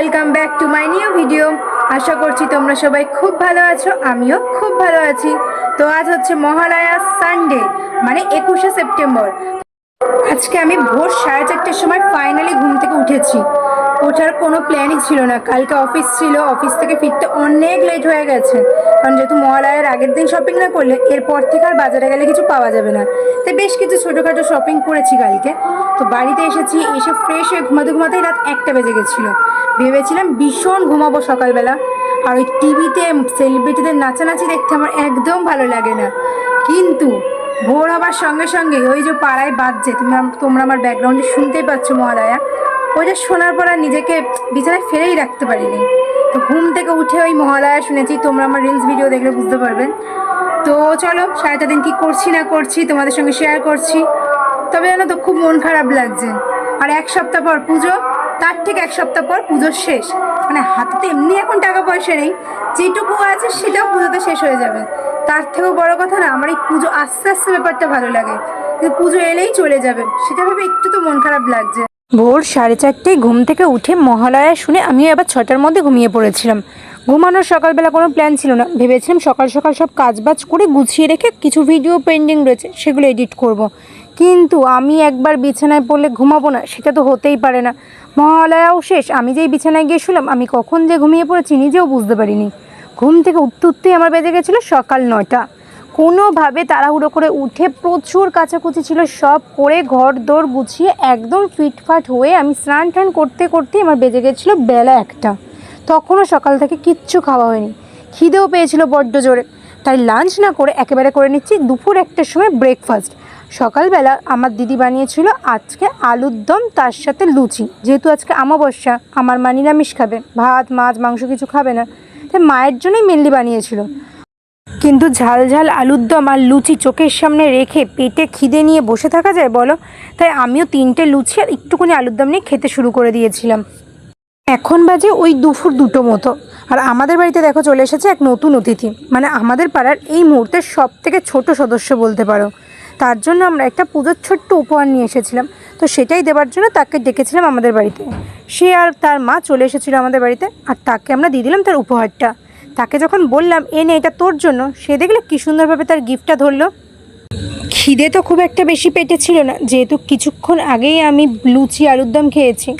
Welcome back to my new video আশা করছি তোমরা সবাই খুব ভালো আছো, আমিও খুব ভালো আছি। তো আজ হচ্ছে মহালয়া সানডে মানে একুশে সেপ্টেম্বর আজকে আমি ভোর সাড়ে চারটের সময় ফাইনালি ঘুম থেকে উঠেছি। ওঠার কোনো প্ল্যানই ছিল না। কালকে অফিস ছিল অফিস থেকে ফিরতে অনেক লেট হয়ে গেছে। কারণ যেহেতু মহালয়ার আগের দিন শপিং না করলে এরপর থেকে আর বাজারে গেলে কিছু পাওয়া যাবে না। তাই বেশ কিছু ছোটোখাটো শপিং করেছি কালকে। তো বাড়িতে এসেছি, এসে ফ্রেশ হয়ে ঘুমাতে ঘুমাতেই রাত একটা বেজে গেছিল। ভেবেছিলাম ভীষণ ঘুমাবো সকালবেলা। আর ওই টিভিতে সেলিব্রিটিদের নাচানাচি দেখতে আমার একদম ভালো লাগে না। কিন্তু ভোর হবার সঙ্গে সঙ্গে ওই যে পাড়ায় বাজছে, তুমি তোমরা আমার ব্যাকগ্রাউন্ডে শুনতেই পাচ্ছ মহালয়া। ওইটা শোনার পর আর নিজেকে বিছানায় ফেলেই রাখতে পারিনি। তো ঘুম থেকে উঠে ওই মহালয়া শুনেছি, তোমরা আমার রিলস ভিডিও দেখলে বুঝতে পারবেন তো চলো, সারাটা দিন কী করছি না করছি তোমাদের সঙ্গে শেয়ার করছি। তবে জানো তো, খুব মন খারাপ লাগছে। আর এক সপ্তাহ পর পুজো তার ঠিক এক সপ্তাহ পর পুজো শেষ। মানে হাতে তো এমনি এখন টাকা পয়সা নেই। যেটুকু আছে সেটাও পুজোতে শেষ হয়ে যাবে। তার থেকেও বড় কথা না, আমার এই পুজো আস্তে আস্তে ব্যাপারটা ভালো লাগে। কিন্তু পুজো এলেই চলে যাবে। সেটা ভেবে একটু তো মন খারাপ লাগছে। ভোর সাড়ে চারটেয় ঘুম থেকে উঠে মহালয়া শুনে আমি আবার ছটার মধ্যে ঘুমিয়ে পড়েছিলাম। ঘুমানোর সকালবেলা কোনো প্ল্যান ছিল না। ভেবেছিলাম সকাল সকাল সব কাজবাজ করে গুছিয়ে রেখে কিছু ভিডিও পেন্ডিং রয়েছে, সেগুলো এডিট করব। কিন্তু আমি একবার বিছানায় পড়লে ঘুমাবো না, সেটা তো হতেই পারে না। মহালয়াও শেষ। আমি যেই বিছানায় গিয়ে শুলাম, আমি কখন যে ঘুমিয়ে পড়েছি নিজেও বুঝতে পারিনি। ঘুম থেকে উঠতে উঠতেই আমার বেজে গেছিল সকাল নটা কোনোভাবে তাড়াহুড়ো করে উঠে প্রচুর কাচাকুচি ছিল, সব করে ঘর দোর গুছিয়ে একদম ফিটফাট হয়ে আমি স্নান টান করতে করতে আমার বেজে গেছিল বেলা একটা। তখনও সকাল থেকে কিচ্ছু খাওয়া হয়নি। খিদেও পেয়েছিল বড্ড জোরে। তাই লাঞ্চ না করে একেবারে করে নিচ্ছি দুপুর একটার সময় ব্রেকফাস্ট সকালবেলা আমার দিদি বানিয়েছিল আজকে আলুর দম, তার সাথে লুচি। যেহেতু আজকে আমাবস্যা, আমার মা নিরামিষ খাবে। ভাত, মাছ, মাংস কিছু খাবে না। তাই মায়ের জন্যই মেনলি বানিয়েছিল। কিন্তু ঝাল ঝাল আলুর দম আর লুচি চোখের সামনে রেখে পেটে খিদে নিয়ে বসে থাকা যায় বলো? তাই আমিও তিনটে লুচি আর একটুখানি আলুর দম নিয়ে খেতে শুরু করে দিয়েছিলাম। এখন বাজে ওই দুপুর দুটো মতো। আর আমাদের বাড়িতে দেখো চলে এসেছে এক নতুন অতিথি। মানে আমাদের পাড়ার এই মুহূর্তের সব থেকে ছোট সদস্য বলতে পারো। তার জন্য আমরা একটা পুজোর ছোট্ট উপহার নিয়ে এসেছিলাম। তো সেটাই দেওয়ার জন্য তাকে ডেকেছিলাম আমাদের বাড়িতে। সে আর তার মা চলে এসেছিল আমাদের বাড়িতে আর তাকে আমরা দিয়ে দিলাম তার উপহারটা। তাকে যখন বললাম, এ নে, এটা তোর জন্য। সে দেখলে কী সুন্দরভাবে তার গিফটটা ধরলো। খিদে তো খুব একটা বেশি পেটে ছিল না, যেহেতু কিছুক্ষণ আগেই আমি লুচি, আলুর দম খেয়েছি।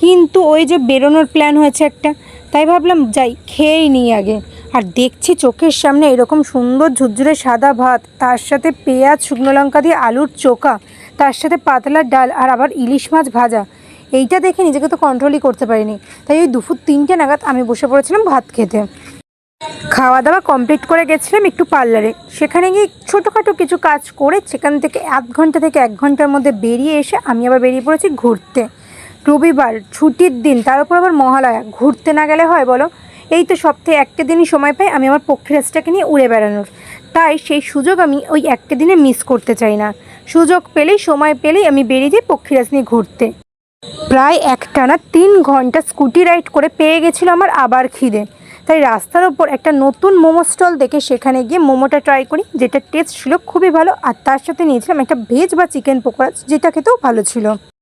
কিন্তু ওই যে বেরোনোর প্ল্যান হয়েছে একটা, তাই ভাবলাম, যাই, খেয়েই নিই আগে। আর দেখছি চোখের সামনে এরকম সুন্দর ঝুরঝুরে সাদা ভাত, তার সাথে পেঁয়াজ, শুকনো লঙ্কা দিয়ে আলুর চোকা তার সাথে পাতলা ডাল আর আবার ইলিশ মাছ ভাজা। এইটা দেখে নিজেকে তো কন্ট্রোলই করতে পারিনি। তাই ওই দুপুর তিনটে নাগাদ আমি বসে পড়েছিলাম ভাত খেতে। খাওয়া দাওয়া কমপ্লিট করে গেছিলাম একটু পার্লারে। সেখানে গিয়ে ছোটোখাটো কিছু কাজ করে সেখান থেকে আধ ঘণ্টা থেকে এক ঘণ্টার মধ্যে বেরিয়ে এসে আমি আবার বেরিয়ে পড়েছি ঘুরতে। রবিবার, ছুটির দিন, তার উপর আবার মহালয়া। ঘুরতে না গেলে হয় বলো? এই তো সপ্তাহে একটা দিনই সময় পাই, আমি আমার পক্ষীরাজটাকে নিয়ে উড়ে বেড়ানোর। তাই সেই সুযোগ আমি ওই একটা দিনে মিস করতে চাই না। সুযোগ পেলেই, সময় পেলেই আমি বেরিয়ে যাই পক্ষীরাজ নিয়ে ঘুরতে। প্রায় একটানা তিন ঘণ্টা স্কুটি রাইড করে পেয়ে গেছিল আমার আবার খিদে। তাই রাস্তার ওপর একটা নতুন মোমো স্টল দেখে সেখানে গিয়ে মোমোটা ট্রাই করি, যেটা টেস্ট ছিল খুবই ভালো, আর তার সাথে নিয়েছিলাম একটা ভেজ বা চিকেন পকোড়া, যেটা খেতেও ভালো ছিল।